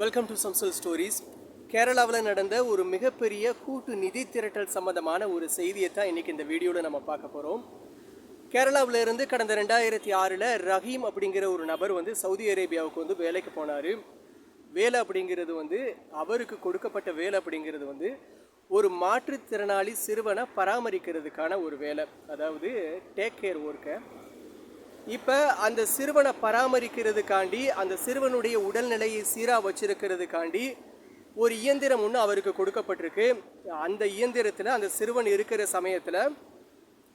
Welcome to சம்சல் stories கேரளாவில் நடந்த ஒரு மிகப்பெரிய கூட்டு நிதி திரட்டல் சம்மந்தமான ஒரு செய்தியை தான் இன்றைக்கி இந்த வீடியோவில் நம்ம பார்க்க போகிறோம் கேரளாவில் இருந்து கடந்த ரெண்டாயிரத்தி ஆறில் ரஹீம் அப்படிங்கிற ஒரு நபர் வந்து சவுதி அரேபியாவுக்கு வந்து வேலைக்கு போனார். வேலை அப்படிங்கிறது வந்து அவருக்கு கொடுக்கப்பட்ட வேலை அப்படிங்கிறது வந்து ஒரு மாற்றுத்திறனாளி சிறுவனை பராமரிக்கிறதுக்கான ஒரு வேலை. அதாவது டேக் கேர் ஒர்க்கை இப்போ அந்த சிறுவனை பராமரிக்கிறதுக்காண்டி அந்த சிறுவனுடைய உடல்நிலையை சீராக வச்சிருக்கிறதுக்காண்டி ஒரு இயந்திரம் ஒன்று அவருக்கு கொடுக்கப்பட்டிருக்கு. அந்த இயந்திரத்தில் அந்த சிறுவன் இருக்கிற சமயத்தில்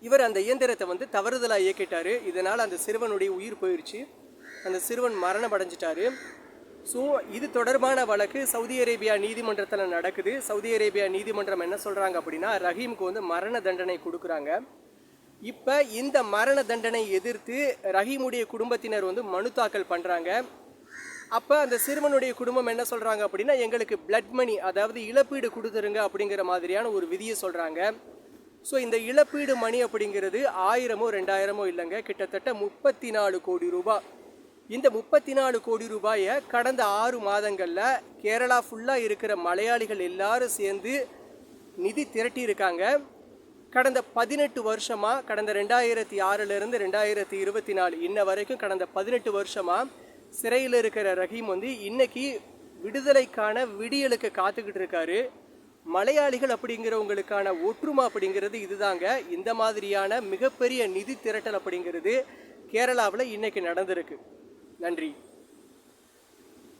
இவர் அந்த இயந்திரத்தை வந்து தவறுதலாக இயக்கிட்டார். இதனால் அந்த சிறுவனுடைய உயிர் போயிடுச்சு அந்த சிறுவன் மரணம் அடைஞ்சிட்டாரு. ஸோ இது தொடர்பான வழக்கு. சவுதி அரேபியா நீதிமன்றத்தில் நடக்குது. சவுதி அரேபியா நீதிமன்றம் என்ன சொல்கிறாங்க அப்படின்னா ரஹீமுக்கு வந்து மரண தண்டனை கொடுக்குறாங்க. இப்போ இந்த மரண தண்டனை எதிர்த்து ரஹீமுடைய குடும்பத்தினர் வந்து மனு தாக்கல் பண்ணுறாங்க அப்போ அந்த சிறுவனுடைய குடும்பம் என்ன சொல்கிறாங்க அப்படின்னா எங்களுக்கு பிளட் மணி அதாவது இழப்பீடு கொடுத்துருங்க அப்படிங்கிற மாதிரியான ஒரு விதியை சொல்கிறாங்க ஸோ இந்த இழப்பீடு மணி அப்படிங்கிறது ஆயிரமோ ரெண்டாயிரமோ இல்லைங்க கிட்டத்தட்ட முப்பத்தி நாலு கோடி ரூபாய் இந்த முப்பத்தி நாலு கோடி ரூபாயை கடந்த ஆறு மாதங்களில் கேரளா ஃபுல்லாக இருக்கிற மலையாளிகள் எல்லாரும் சேர்ந்து நிதி திரட்டியிருக்காங்க. கடந்த பதினெட்டு வருஷமாக கடந்த ரெண்டாயிரத்தி ஆறிலிருந்து ரெண்டாயிரத்தி இருபத்தி நாலு இன்ன வரைக்கும் கடந்த பதினெட்டு வருஷமாக சிறையில் இருக்கிற ரஹீம் வந்து இன்னைக்கு விடுதலைக்கான விடியலுக்கு காத்துக்கிட்டு இருக்காரு. மலையாளிகள் அப்படிங்கிறவங்களுக்கான ஒற்றுமை அப்படிங்கிறது இதுதாங்க. இந்த மாதிரியான மிகப்பெரிய நிதி திரட்டல் அப்படிங்கிறது கேரளாவில் இன்னைக்கு நடந்திருக்கு. நன்றி.